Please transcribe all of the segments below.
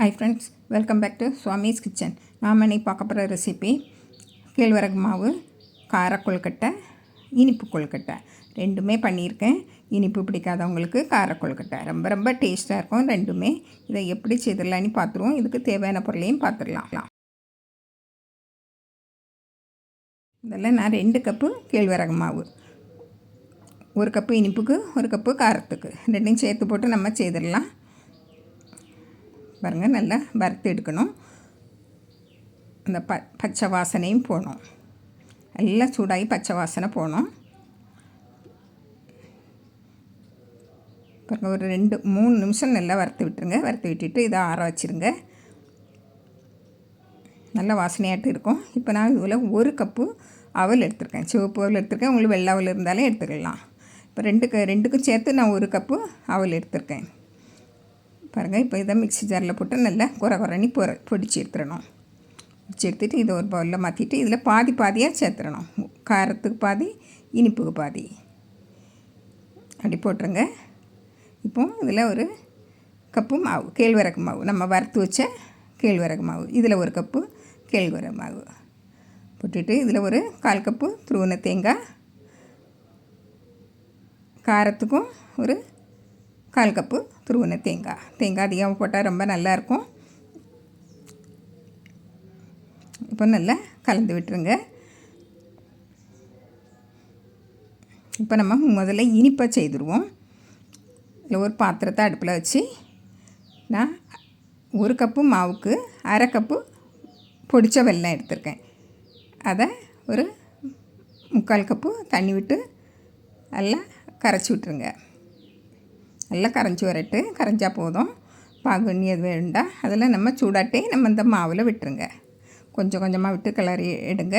Hi friends welcome back to Swami's kitchen நாம் இன்னைக்கு பார்க்க போகிற ரெசிபி கேழ்வரகு மாவு கார கொழுக்கட்டை இனிப்பு கொழுக்கட்டை. ரெண்டுமே பண்ணியிருக்கேன். இனிப்பு பிடிக்காதவங்களுக்கு கார கொழுக்கட்டை ரொம்ப ரொம்ப டேஸ்ட்டாக இருக்கும் ரெண்டுமே. இதை எப்படி செய்திடலான்னு பார்த்துருவோம். இதுக்கு தேவையான பொருளையும் பார்த்துடலாம். இதில் நான் ரெண்டு கப்பு கேழ்வரகு மாவு ஒரு கப்பு இனிப்புக்கு ஒரு கப்பு காரத்துக்கு. ரெண்டையும் சேர்த்து போட்டு நம்ம செய்திடலாம். பாருங்கள் நல்லா வறுத்து எடுக்கணும். அந்த ப பச்சை வாசனையும் போகணும். எல்லாம் சூடாகி பச்சை வாசனை போகணும். பாருங்கள் ஒரு ரெண்டு மூணு நிமிஷம் நல்லா வறுத்து விட்டுருங்க. வறுத்து விட்டுட்டு இதை ஆற வச்சுருங்க. நல்ல வாசனையாட்டு இருக்கும். இப்போ நான் இதில் ஒரு கப்பு அவல் எடுத்திருக்கேன். சிவப்பு அவல் எடுத்திருக்கேன். உங்களுக்கு வெள்ளை அவல் இருந்தாலும் எடுத்துக்கலாம். இப்போ ரெண்டுக்கு ரெண்டுக்கும் சேர்த்து நான் ஒரு கப்பு அவல் எடுத்திருக்கேன். பாருங்கள் இப்போ இதை மிக்ஸி ஜாரில் போட்டு நல்லா குறை குறைனி பொற பொடிச்சு எடுத்துடணும். பொடிச்சு எடுத்துகிட்டு இதை ஒரு பவுலில் மாற்றிட்டு இதில் பாதி பாதியாக சேர்த்துடணும். காரத்துக்கு பாதி இனிப்புக்கு பாதி. அப்படி போட்டுருங்க. இப்போ இதில் ஒரு கப்பு மாவு கேழ்வரகு மாவு. நம்ம வறுத்து வச்ச கேழ்வரகு மாவு. இதில் ஒரு கப்பு கேழ்வரகு மாவு. போட்டுட்டு இதில் ஒரு கால் கப்பு துருவன தேங்காய். காரத்துக்கும் ஒரு கால் கப்பு துருவின தேங்காய். தேங்காய் அதிகமாக போட்டால் ரொம்ப நல்லாயிருக்கும். இப்போ நல்லா கலந்து விட்டுருங்க. இப்போ நம்ம முதல்ல இனிப்பாக செய்துருவோம். இல்லை ஒரு பாத்திரத்தை அடுப்பில் வச்சு நான் ஒரு கப்பு மாவுக்கு அரை கப்பு பொடிச்ச வெல்லம் எடுத்திருக்கேன். அதை ஒரு முக்கால் கப்பு தண்ணி விட்டு நல்லா கரைச்சி விட்டுருங்க. நல்லா கரைஞ்சி வரட்டு. கரைஞ்சா போதும். பாகுண்ணி அது வேண்டாம். அதில் நம்ம சூடாட்டே நம்ம இந்த மாவில் விட்டுருங்க. கொஞ்சம் கொஞ்சமாக விட்டு கிளறி எடுங்க.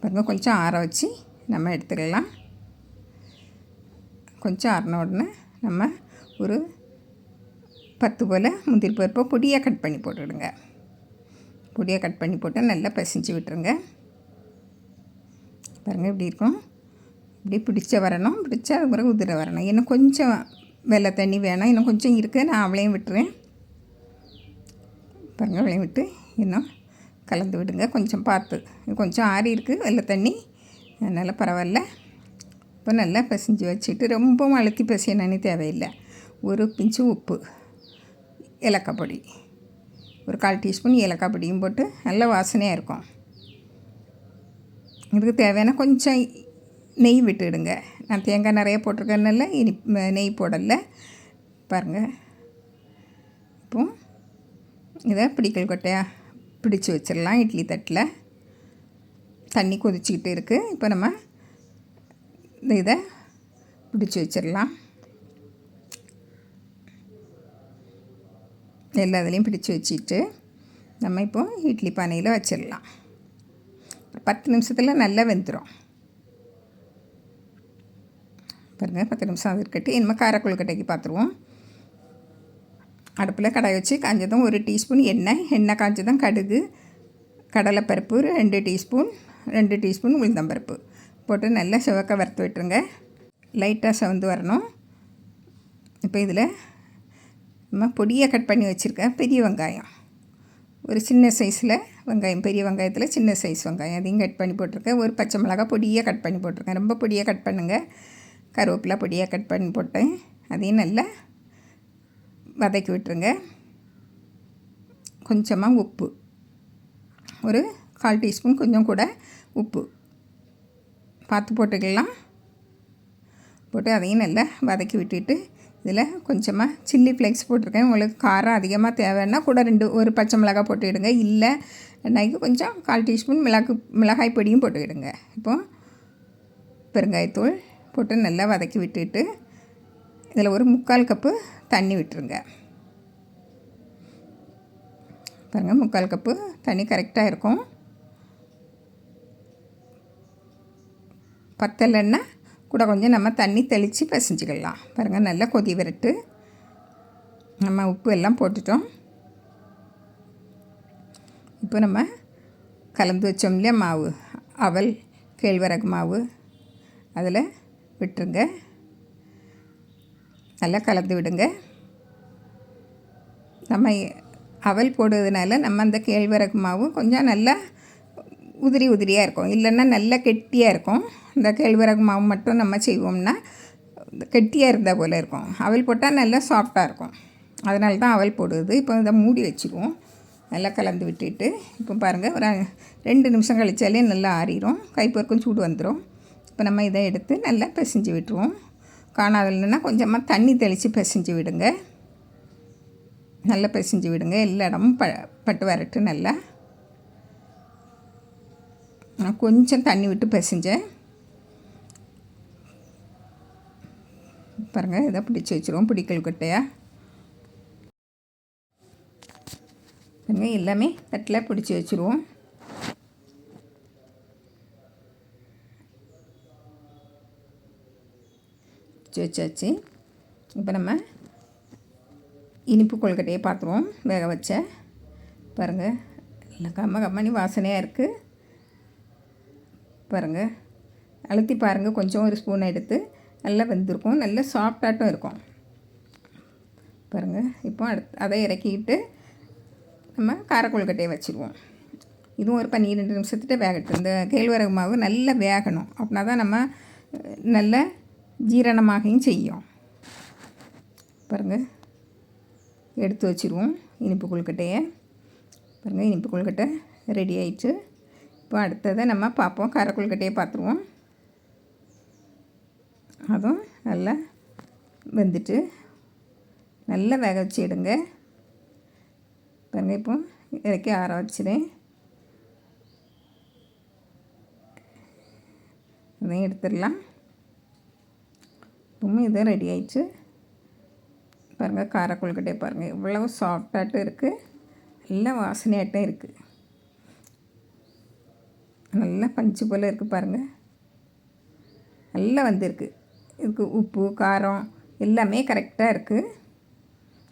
பாருங்க கொஞ்சம் ஆற வச்சு நம்ம எடுத்துக்கலாம். கொஞ்சம் ஆறின உடனே நம்ம ஒரு பத்து போல் முந்திரி பருப்பை பொடியாக கட் பண்ணி போட்டுவிடுங்க பொடியாக கட் பண்ணி போட்டு நல்லா பிசைஞ்சு விட்டுருங்க. பாருங்கள் இப்படி இருக்கும். இப்படி பிடிச்ச வரணும் பிடிச்சா அது பிறகு உதிர வரணும். இன்னும் கொஞ்சம் வெள்ளை தண்ணி வேணும். இன்னும் கொஞ்சம் இருக்குது நான் அவளையும் விட்டுறேன். பாருங்கள் அவளையும் விட்டு இன்னும் கலந்து விடுங்க. கொஞ்சம் பார்த்து கொஞ்சம் ஆறி இருக்குது வெள்ளை தண்ணி. அதனால் பரவாயில்ல. இப்போ நல்லா பிசைஞ்சு வச்சுட்டு ரொம்பவும் அழுத்தி பிசையணுன்னு தேவையில்லை. ஒரு பிஞ்சு உப்பு ஏலக்காய் பொடி. ஒரு கால் டீஸ்பூன் ஏலக்காய் பொடியும் போட்டு நல்ல வாசனையாக இருக்கும். இதுக்கு தேவையான கொஞ்சம் நெய் விட்டுடுங்க. நான் தேங்காய் நிறைய போட்டிருக்கேன்னால இனி நெய் போடலை. பாருங்கள் இப்போ இதை பிடிக்கல் கொட்டையாக பிடிச்சி வச்சிடலாம் இட்லி தட்டில். தண்ணி கொதிச்சிக்கிட்டு இருக்குது இப்போ நம்ம இந்த இதை பிடிச்சி வச்சிடலாம். எல்லா இதுலேயும் பிடிச்சி வச்சுட்டு நம்ம இப்போ இட்லி பானையில் வச்சிடலாம். பத்து நிமிஷத்தில் நல்லா வெந்துடும் பாருங்கள் பத்து நிமிஷம் அது இருக்கட்டு இனிமேல் காரக்குழுக்கட்டைக்கு பார்த்துருவோம் அடுப்பில் கடாய் வச்சு காஞ்சதும் ஒரு டீஸ்பூன் எண்ணெய் எண்ணெய் காஞ்சதும் கடுகு கடலைப்பருப்பு ரெண்டு டீஸ்பூன் ரெண்டு டீஸ்பூன் உளுந்தம்பருப்பு. போட்டு நல்லா சிவக்க வறுத்து விட்டுருங்க. லைட்டாக செவந்து வரணும். இப்போ இதில் நம்ம பொடியாக கட் பண்ணி வச்சுருக்கேன் பெரிய வெங்காயம். ஒரு சின்ன சைஸில் வெங்காயம் பெரிய வெங்காயத்தில் சின்ன சைஸ் வெங்காயம். அதையும் கட் பண்ணி போட்டிருக்கேன் ஒரு பச்சை மிளகா பொடியாக கட் பண்ணி போட்டிருக்கேன் ரொம்ப பொடியாக கட் பண்ணுங்கள் கருவேப்பிலை பொடியாக கட் பண்ணி போட்டேன். அதையும் நல்லா வதக்கி விட்டுருங்க. கொஞ்சமாக உப்பு. ஒரு கால் டீஸ்பூன் கொஞ்சம் கூட உப்பு. பார்த்து போட்டுக்கலாம். போட்டு அதையும் நல்லா வதக்கி விட்டுட்டு இதில் கொஞ்சமாக சில்லி ஃப்ளேக்ஸ் போட்டிருக்கேன். உங்களுக்கு காரம் அதிகமாக தேவைன்னா கூட ரெண்டு ஒரு பச்சை மிளகாய் போட்டுவிடுங்க. இல்லை நைக்கு கொஞ்சம் கால் டீஸ்பூன் மிளகு மிளகாய் பொடியும் போட்டுவிடுங்க. இப்போது பெருங்காயத்தூள் போட்டு நல்லா வதக்கி விட்டுட்டு இதில் ஒரு முக்கால் கப்பு தண்ணி விட்டுருங்க. பாருங்கள் முக்கால் கப்பு தண்ணி கரெக்டாக இருக்கும். பத்தலைன்னா கூட கொஞ்சம் நம்ம தண்ணி தெளித்து பிசைஞ்சிக்கலாம். பாருங்கள் நல்லா கொதி விரட்டு. நம்ம உப்பு எல்லாம் போட்டுட்டோம். இப்போ நம்ம கலந்து வச்சோம் இல்லையா மாவு? அவல் கேழ்வரகு மாவு. அதில் விட்டுருங்க. நல்லா கலந்து விடுங்க. நம்ம அவல் போடுறதுனால நம்ம அந்த கேழ்வரகு மாவு கொஞ்சம் நல்லா உதிரி உதிரியாக இருக்கும். இல்லைன்னா நல்லா கெட்டியாக இருக்கும். இந்த கேழ்வரகு மாவு மட்டும் நம்ம செய்வோம்னா கெட்டியாக இருந்தால் போல் இருக்கும். அவல் போட்டால் நல்லா சாஃப்டாக இருக்கும். அதனால தான் அவல் போடுவது இப்போ இதை மூடி வச்சுக்குவோம். நல்லா கலந்து விட்டுட்டு இப்போ பாருங்கள் ஒரு ரெண்டு நிமிஷம் கழிச்சாலே நல்லா ஆறிடும் கைப்பொருக்கும் சூடு வந்துடும் இப்போ நம்ம இதை எடுத்து நல்லா பிசைஞ்சு விட்டுருவோம். காணாதல்னா கொஞ்சமாக தண்ணி தெளித்து பிசைஞ்சு விடுங்க. நல்லா பிசைஞ்சு விடுங்க. எல்லா இடமும் ப பட்டு வரட்டு நல்லா. நான் கொஞ்சம் தண்ணி விட்டு பிசைஞ்சேன். பாருங்கள் இதை பிடிச்சி வச்சுருவோம் பிடிக்கல் கொட்டையாக பாருங்கள் எல்லாமே தட்டில் பிடிச்சி வச்சுருவோம். பிடிச்சி வச்சாச்சு. இப்போ நம்ம இனிப்பு கொழுக்கட்டையை பார்த்துருவோம் வேக வச்ச. பாருங்கள் இல்லை கம்ம கம்மனி வாசனையாக இருக்குது பாருங்கள் அழுத்தி பாருங்கள் கொஞ்சம் ஒரு ஸ்பூன் எடுத்து நல்லா வெந்திருக்கும். நல்ல சாஃப்டாட்டும் இருக்கும். பாருங்கள் இப்போ அடுத்து அதை இறக்கிக்கிட்டு நம்ம காரக்கொழுக்கட்டையை வச்சுருவோம். இதுவும் ஒரு பன்னிரெண்டு நிமிஷத்துட்டு வேகட்டும் இந்த கேழ்வரகு மாவு நல்லா வேகணும். அப்படின்னா தான் நம்ம நல்ல ஜீரணமாகவும் செய்யும். பாருங்கள் எடுத்து வச்சுருவோம் இனிப்பு கொழுக்கட்டையை. பாருங்கள் இனிப்பு கொழுக்கட்டை ரெடி ஆயிடுச்சு இப்போ அடுத்ததை நம்ம பார்ப்போம். கார பார்த்துருவோம். அதுவும் நல்லா வெந்துட்டு நல்லா வேக வச்சு எடுங்க. பாருங்கள் இப்போ இறக்கி ஆற வச்சுறேன். இதையும் எடுத்துடலாம். இப்பவும் இதுவும் ரெடி ஆயிடுச்சு. பாருங்கள் கார பாருங்கள் இவ்வளவு சாஃப்டாட்டும் இருக்குது நல்ல வாசனையாட்டும் இருக்குது நல்லா பஞ்சு போல் இருக்குது பாருங்கள் நல்லா வந்திருக்கு. இதுக்கு உப்பு காரம் எல்லாமே கரெக்டாக இருக்குது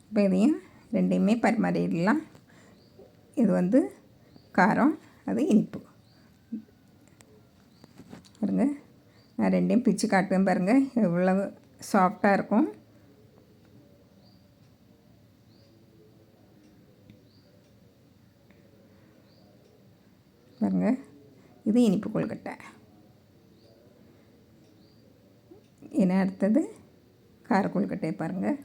இப்போ இதையும் ரெண்டையுமே பரிமாறிடலாம். இது வந்து காரம் அது இனிப்பு. பாருங்க. நான் ரெண்டையும் பிச்சு காட்டுவேன் பாருங்கள் எவ்வளவு சாஃப்டாக இருக்கும். பாருங்கள் இது இனிப்பு கொழுக்கட்டை. என்ன அடுத்தது கார கொழுக்கட்டை பாருங்கள்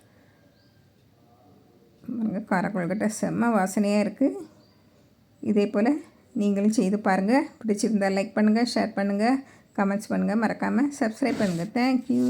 பாருங்கள் கார கொழுக்கட்டை செம்ம வாசனையாக இருக்குது இதே போல் நீங்களும் செய்து பாருங்கள் பிடிச்சிருந்தால் லைக் பண்ணுங்கள் ஷேர் பண்ணுங்கள் கமெண்ட்ஸ் பண்ணுங்கள் மறக்காமல் சப்ஸ்கிரைப் பண்ணுங்கள் தேங்க்யூ